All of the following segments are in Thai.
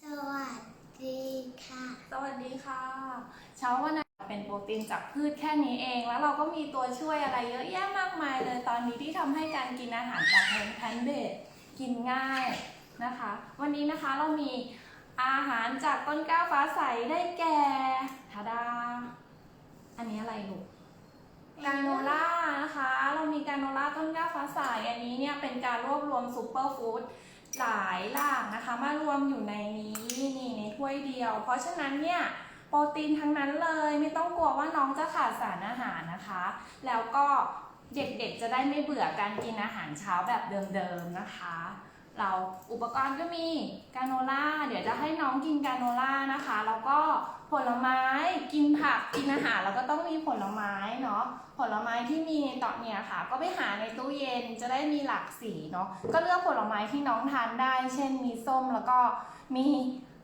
สวัสดีค่ะ สวัสดีค่ะ เช้าวันนี้เป็นโปรตีนจากพืชแค่นี้เอง แล้วเราก็มีตัวช่วยอะไรเยอะแยะมากมายเลยตอนนี้ที่ทำให้การกินอาหารจากแพนเบดกินง่ายนะคะ วันนี้นะคะเรามีอาหารจากต้นกล้าฟ้าใสได้แก่ทาดา อันนี้อะไรลูกกาโนล่านะคะ เรามีกาโนล่าต้นกล้าฟ้าใสอันนี้เนี่ยเป็นการรวบรวมซูเปอร์ฟู้ด หลายหลากนะคะมารวมอยู่ในนี้นี่ในถ้วยเดียว เพราะฉะนั้นเนี่ยโปรตีนทั้งนั้นเลยไม่ต้องกลัวว่าน้องจะขาดสารอาหารนะคะ แล้วก็เด็กๆจะได้ไม่เบื่อการกินอาหารเช้าแบบเดิมๆนะคะ เราอุปกรณ์ก็มีกาโนล่า เดี๋ยวจะให้น้องกินกาโนล่านะคะ แล้วก็ผลไม้กินผักกินอาหารแล้วก็ต้องมีผลไม้เนาะผลไม้ที่มีในตอนเนี้ยค่ะ ก็ไปหาในตู้เย็นจะได้มีหลากสีเนาะก็เลือกผลไม้ที่น้องทานได้ เช่นมีส้มแล้วก็มี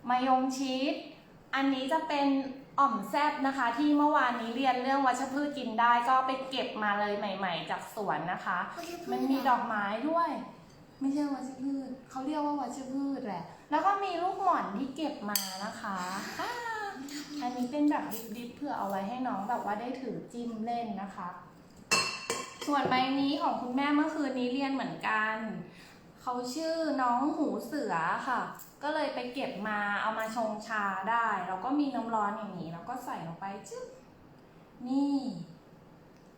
มายงชีสอันนี้จะเป็นอ่อมแซบนะคะ ที่เมื่อวานนี้เรียนเรื่องวัชพืชกินได้ก็ไปเก็บมาเลยใหม่ ๆ จากสวนนะคะ มันมีดอกไม้ด้วย ไม่ใช่วัชพืชเขาเรียกว่าวัชพืชแหละ แล้วก็มีลูกหม่อนที่เก็บมานะคะอ่าอันนี้เป็นแบบดิบๆเพื่อเอาไว้ให้น้องแบบว่าได้ถือจิ้มเล่นนะคะ ส่วนใบนี้ของคุณแม่เมื่อคืนนี้เรียนเหมือนกันเขาชื่อน้องหูเสือค่ะ ก็เลยไปเก็บมาเอามาชงชาได้แล้วก็มีน้ำร้อนอย่างนี้แล้วก็ใส่ลงไปจึ๊บนี่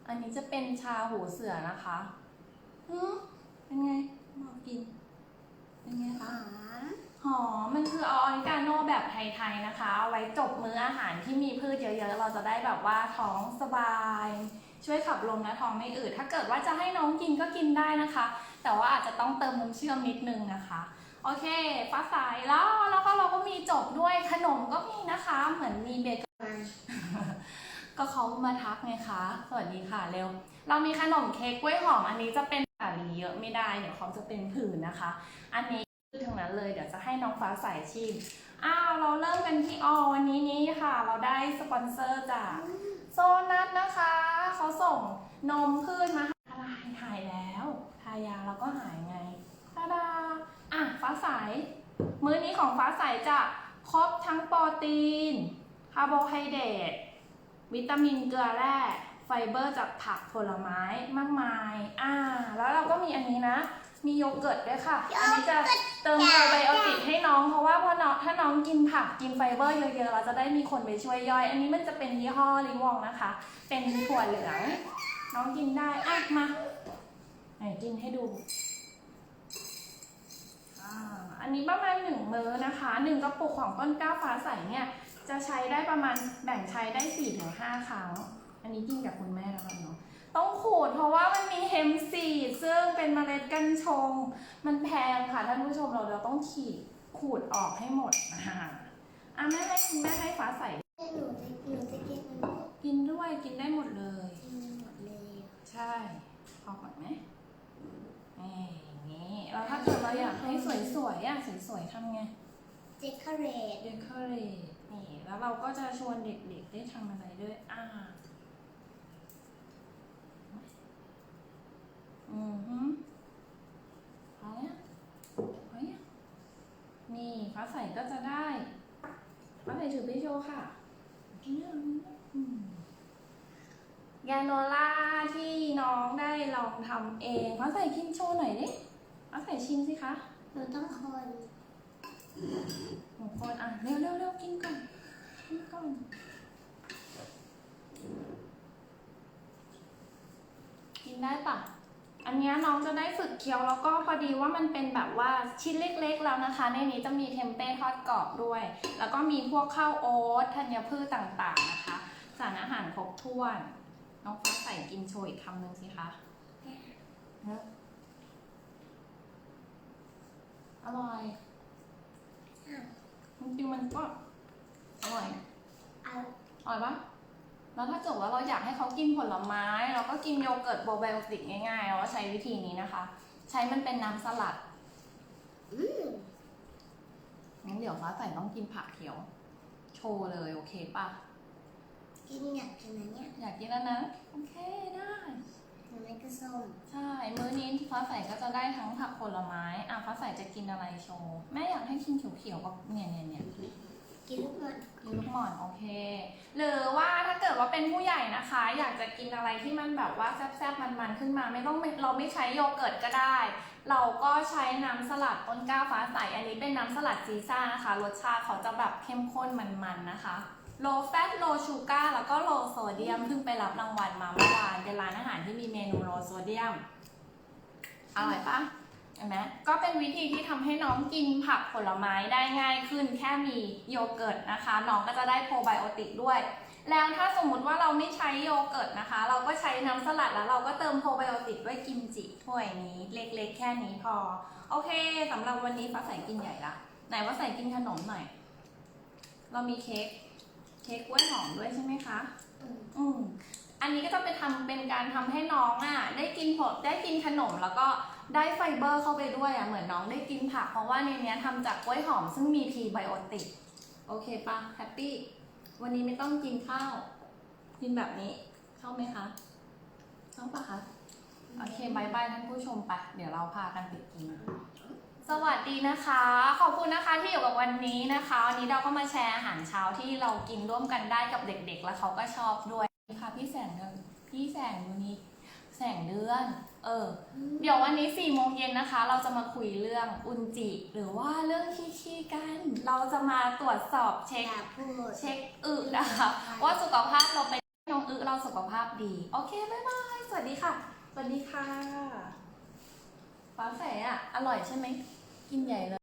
อันนี้จะเป็นชาหูเสือนะคะหืมเป็นไง บอกินเป็นไงคะหอมมันคือออริกาโนแบบไทยๆนะคะเอาไว้จบมื้ออาหารที่มีพืชเยอะๆ เราจะได้แบบว่าท้องสบาย ช่วยขับลมและท้องไม่อืด ถ้าเกิดว่าจะให้น้องกินก็กินได้นะคะ แต่ว่าอาจจะต้องเติมน้ำเชื่อมนิดนึงนะคะโอเคฟ้าใสแล้วแล้วก็เราก็มีจบด้วยขนมก็มีนะคะ เหมือนมีเบเกอรี่ก็เขามาทักไงคะ สวัสดีค่ะเร็ว เรามีขนมเค้กกล้วยหอมอันนี้จะเป็น อาลีเยอะไม่ได้เดี๋ยวเขาจะเป็นผื่นนะคะ อันนี้คือทั้งนั้นเลยเดี๋ยวจะให้น้องฟ้าใสชิมอ้าวเราเริ่มกันที่ออวันนี้นี้ค่ะ เราได้สปอนเซอร์จากโซนัทนะคะ เขาส่งนมพืชมาอะไรหายแล้วทายาแล้วก็หายไงตาดาอะฟ้าใสมื้อนี้ของฟ้าใสจะครบทั้งโปรตีนคาร์โบไฮเดรตวิตามินเกลือแร่ ไฟเบอร์จากผักผลไม้มากมาย อ่า แล้วเราก็มีอันนี้นะ มีโยเกิร์ตด้วยค่ะ อันนี้จะเติมโปรไบโอติกให้น้อง เพราะว่าพอน้องถ้าน้องกินผักกินไฟเบอร์เยอะๆ เราจะได้มีคนไปช่วยย่อย อันนี้มันจะเป็นยี่ห้อลิวองนะคะ เป็นถั่วเหลือง น้องกินได้ อะ มาไหนกินให้ดูอ่าอันนี้ประมาณหนึ่งมื้อนะคะหนึ่งกระปุกของต้นกล้าฟ้าใสเนี่ย จะใช้ได้ประมาณแบ่งใช้ได้4ี่ถึงห้าครั้ง อันนี้กินกับคุณแม่แล้วกันเนาะต้องขูดเพราะว่ามันมีเฮมซีดซึ่งเป็นเมล็ดกัญชง มันแพงค่ะท่านผู้ชมเราเราต้องขีดขูดออกให้หมดอ่าอะแม่ให้คุณแม่ให้ฟ้าใสหนูจะหนูจะกินมันหมดกินด้วยกินได้หมดเลย กินมันหมดเลย ใช่พอก่อนไหมนี่อย่างนี้แล้วถ้าเกิดเราอยากให้สวยๆอะสวยๆทำไงเจคเรตเดคอเรทนี่แล้วเราก็จะชวนเด็กๆได้ทำอะไรด้วยอ่า อือฮึพอเนี่ยพอเนี่ยนี่ฟ้าใสก็จะได้ฟ้าใสถือไปโชว์ค่ะอืมแกโนล่าที่น้องได้ลองทำเองฟ้าใสกินโชว์หน่อยดิฟ้าใสชิมสิคะหนูต้องคนหนูคนอะเร็วเร็วเร็วกินก่อนกินก่อนกินได้ปะ อันเนี้ยน้องจะได้ฝึกเคี้ยวแล้วก็พอดีว่ามันเป็นแบบว่าชิ้นเล็กๆแล้วนะคะ ในนี้จะมีเทมเป้ทอดกรอบด้วย แล้วก็มีพวกข้าวโอ๊ตธัญพืชต่างๆนะคะ สารอาหารครบถ้วน น้องฟ้าใส่กินโชยอีกคำหนึ่งสิคะเนอะอร่อยอะจริงๆมันก็อร่อยเอาอร่อยปะ แล้วถ้าเกิดว่าเราอยากให้เขากินผลไม้ เราก็กินโยเกิร์ตโปรไบโอติกง่ายๆเราก็ใช้วิธีนี้นะคะ ใช้มันเป็นน้ำสลัดอืมงั้นเดี๋ยวฟ้าใส่ต้องกินผักเขียว โชว์เลยโอเคปะกินอยากกินอันเนี้ยอยากกินแล้วนะโอเคได้หนูไม่ก็ส้มใช่มื้อนี้ฟ้าใสก็จะได้ทั้งผักผลไม้อะฟ้าใสจะกินกินอะไรโชว์แม่อยากให้กินเขียวๆกับเนี่ยเนี่ยเนี่ย กินลูกมันกินลูกหม่อนโอเค หรือว่าถ้าเกิดว่าเป็นผู้ใหญ่นะคะ อยากจะกินอะไรที่มันแบบว่าแซ่บๆมันๆขึ้นมา ไม่ต้องเราไม่ใช้โยเกิร์ตก็ได้ เราก็ใช้น้ำสลัดต้นกล้าฟ้าใสอันนี้เป็นน้ำสลัดซีซ่านะคะ รสชาติเขาจะแบบเข้มข้นมันๆนะคะ low fat low sugar แล้วก็ low sodium เพิ่งไปรับรางวัลมาเมื่อวานเป็นร้านอาหารที่มีเมนู low sodium อร่อยปะ ห็นไหมก็เป็นวิธีที่ทำให้น้องกินผักผลไม้ได้ง่ายขึ้น แค่มีโยเกิร์ตนะคะ น้องก็จะได้โปรไบโอติกด้วย แล้วถ้าสมมุติว่าเราไม่ใช้โยเกิร์ตนะคะ เราก็ใช้น้ำสลัดแล้วเราก็เติมโปรไบโอติกด้วยกิมจิถ้วยนี้ เล็กๆ แค่นี้พอ โอเคสำหรับวันนี้ฟ้าใสกินใหญ่ละไหนว่าใส่กินขนมหน่อย เรามีเค้กเค้กกล้วยหอมด้วยใช่ไหมคะ อืม อันนี้ก็จะเป็นทำเป็นการทำให้น้องอะได้กินผลได้กินขนมแล้วก็ได้ไฟเบอร์เข้าไปด้วยอะเหมือนน้องได้กินผักเพราะว่าในเนี้ยทำจากกล้วยหอมซึ่งมีพรีไบโอติกโอเคปะแฮปปี้วันนี้ไม่ต้องกินข้าว กินแบบนี้ชอบไหมคะชอบปะคะโอเคบายบายท่านผู้ชมไปเดี๋ยวเราพากันไปกินสวัสดีนะคะ ขอบคุณนะคะที่อยู่กับวันนี้นะคะ วันนี้เราก็มาแชร์อาหารเช้าที่เรากินร่วมกันได้กับเด็ก ๆ แล้วเขาก็ชอบด้วย ค่ะพี่แสงเดือนพี่แสงดูนี้ แสงเดือน เออ เดี๋ยววันนี้4ี่โมงเย็นนะคะ เราจะมาคุยเรื่องอุนจิ หรือว่าเรื่องขี้ๆกัน เราจะมาตรวจสอบเช็ค อย่าพูด เช็คอึนะคะว่าสุขภาพเราเป็นน้องอึเราสุขภาพดี โอเคบ๊ายบายสวัสดีค่ะ สวัสดีค่ะฟ้าใสอะ อร่อยใช่ไหม กินใหญ่เลย